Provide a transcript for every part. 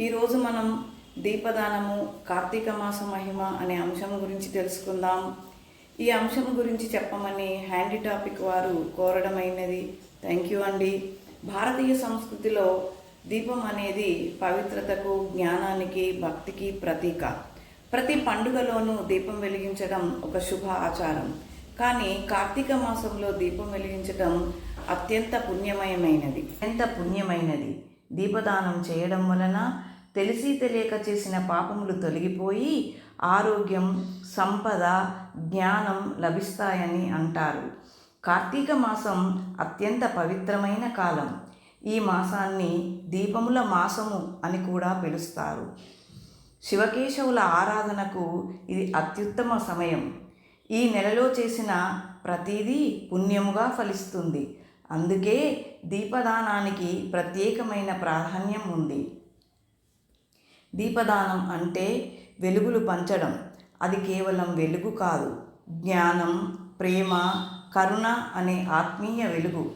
ఈరోజు మనం దీపదానము కార్తీక మాస మహిమ అనే అంశం గురించి తెలుసుకుందాం. ఈ అంశం గురించి చెప్పమని హ్యాండీ టాపిక్ వారు కోరడమైనది థ్యాంక్ యూ అండి. భారతీయ సంస్కృతిలో దీపం అనేది పవిత్రతకు జ్ఞానానికి భక్తికి ప్రతీక. ప్రతి పండుగలోనూ దీపం వెలిగించడం ఒక శుభ ఆచారం. కానీ కార్తీక మాసంలో దీపం వెలిగించడం అత్యంత పుణ్యమయమైనది. ఎంత పుణ్యమైనది. దీపదానం చేయడం వలన తెలిసి తెలియక చేసిన పాపములు తొలగిపోయి ఆరోగ్యం సంపద జ్ఞానం లభిస్తాయని అంటారు. కార్తీక మాసం అత్యంత పవిత్రమైన కాలం. ఈ మాసాన్ని దీపముల మాసము అని కూడా పిలుస్తారు. శివకేశవుల ఆరాధనకు ఇది అత్యుత్తమ సమయం. ఈ నెలలో చేసిన ప్రతిదీ పుణ్యముగా ఫలిస్తుంది. అందుకే దీపదానానికి ప్రత్యేకమైన ప్రాధాన్యం ఉంది. దీపదానం అంటే వెలుగులు పంచడం. అది కేవలం వెలుగు కాదు. జ్ఞానం ప్రేమ కరుణ అనే ఆత్మీయ వెలుగు.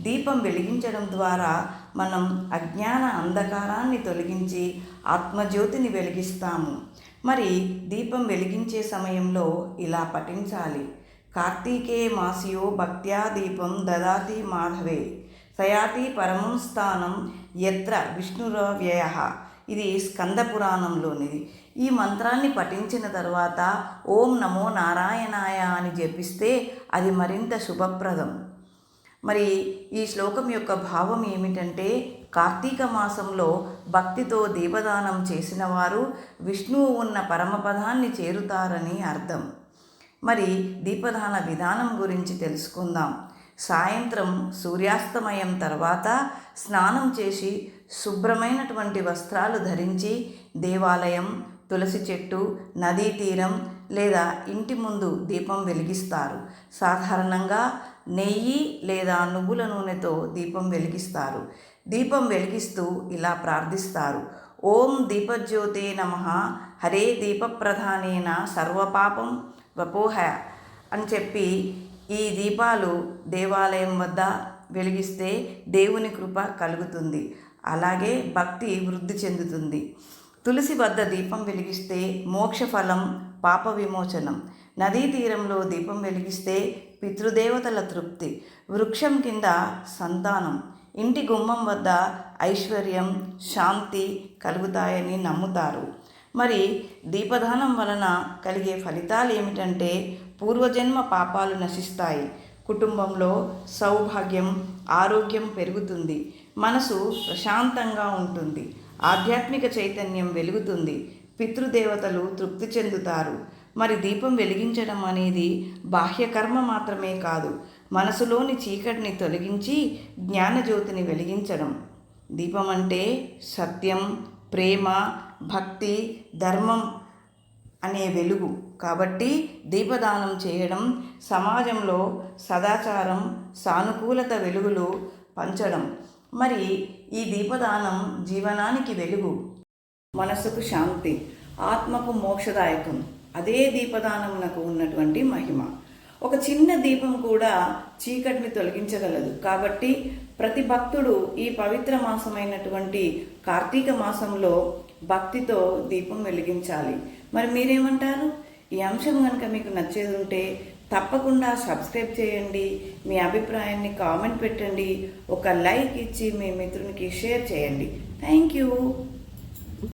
దీపం వెలిగించడం ద్వారా మనం అజ్ఞాన అంధకారాన్ని తొలగించి ఆత్మజ్యోతిని వెలిగిస్తాము. మరి దీపం వెలిగించే సమయంలో ఇలా పఠించాలి. కార్తీకే మాసియో భక్త్యా దీపం దదాతి మాధవే సయాతి పరమం స్థానం ఎత్ర విష్ణురవ్యయ ఇది స్కంద పురాణంలోనిది ఈ మంత్రాన్ని పఠించిన తర్వాత ఓం నమో నారాయణాయ అని జపిస్తే అది మరింత శుభప్రదం. మరి ఈ శ్లోకం యొక్క భావం ఏమిటంటే కార్తీక మాసంలో భక్తితో దీపదానం చేసిన వారు విష్ణువు ఉన్న పరమపదాన్ని చేరుతారని అర్థం. మరి దీపదాన విధానం గురించి తెలుసుకుందాం. సాయంత్రం సూర్యాస్తమయం తర్వాత స్నానం చేసి శుభ్రమైనటువంటి వస్త్రాలు ధరించి దేవాలయం తులసి చెట్టు నదీ తీరం లేదా ఇంటి ముందు దీపం వెలిగిస్తారు. సాధారణంగా నెయ్యి లేదా నువ్వుల నూనెతో దీపం వెలిగిస్తారు. దీపం వెలిగిస్తూ ఇలా ప్రార్థిస్తారు. ఓం దీపజ్యోతే నమ. హరే దీపప్రధానేన సర్వపాపం. వపోహ అని చెప్పి ఈ దీపాలు దేవాలయం వద్ద వెలిగిస్తే దేవుని కృప కలుగుతుంది. అలాగే భక్తి వృద్ధి చెందుతుంది. తులసి వద్ద దీపం వెలిగిస్తే మోక్షఫలం పాప విమోచనం. నదీ తీరంలో దీపం వెలిగిస్తే పితృదేవతల తృప్తి. వృక్షం కింద సంతానం. ఇంటి గుమ్మం వద్ద ఐశ్వర్యం శాంతి కలుగుతాయని నమ్ముతారు. మరి దీపదానం వలన కలిగే ఫలితాలు ఏమిటంటే పూర్వజన్మ పాపాలు నశిస్తాయి. కుటుంబంలో సౌభాగ్యం ఆరోగ్యం పెరుగుతుంది. మనసు ప్రశాంతంగా ఉంటుంది. ఆధ్యాత్మిక చైతన్యం వెలుగుతుంది. పితృదేవతలు తృప్తి చెందుతారు. మరి దీపం వెలిగించడం అనేది బాహ్యకర్మ మాత్రమే కాదు. మనసులోని చీకటిని తొలగించి జ్ఞానజ్యోతిని వెలిగించడం. దీపం అంటే సత్యం ప్రేమ భక్తి ధర్మం అనే వెలుగు. కాబట్టి దీపదానం చేయడం సమాజంలో సదాచారం సానుకూలత వెలుగులు పంచడం. మరి ఈ దీపదానం జీవనానికి వెలుగు. మనసుకు శాంతి ఆత్మకు మోక్షదాయకం. అదే దీపదానమునకు ఉన్నటువంటి మహిమ. ఒక చిన్న దీపం కూడా చీకటిని తొలగించగలదు. కాబట్టి ప్రతి భక్తుడు ఈ పవిత్ర మాసమైనటువంటి కార్తీక మాసంలో భక్తితో దీపం వెలిగించాలి. మరి మీరేమంటారు? ఈ అంశం కనుక మీకు నచ్చేది ఉంటే తప్పకుండా సబ్స్క్రైబ్ చేయండి. మీ అభిప్రాయాన్ని కామెంట్ పెట్టండి. ఒక లైక్ ఇచ్చి మీ మిత్రునికి షేర్ చేయండి. Thank you.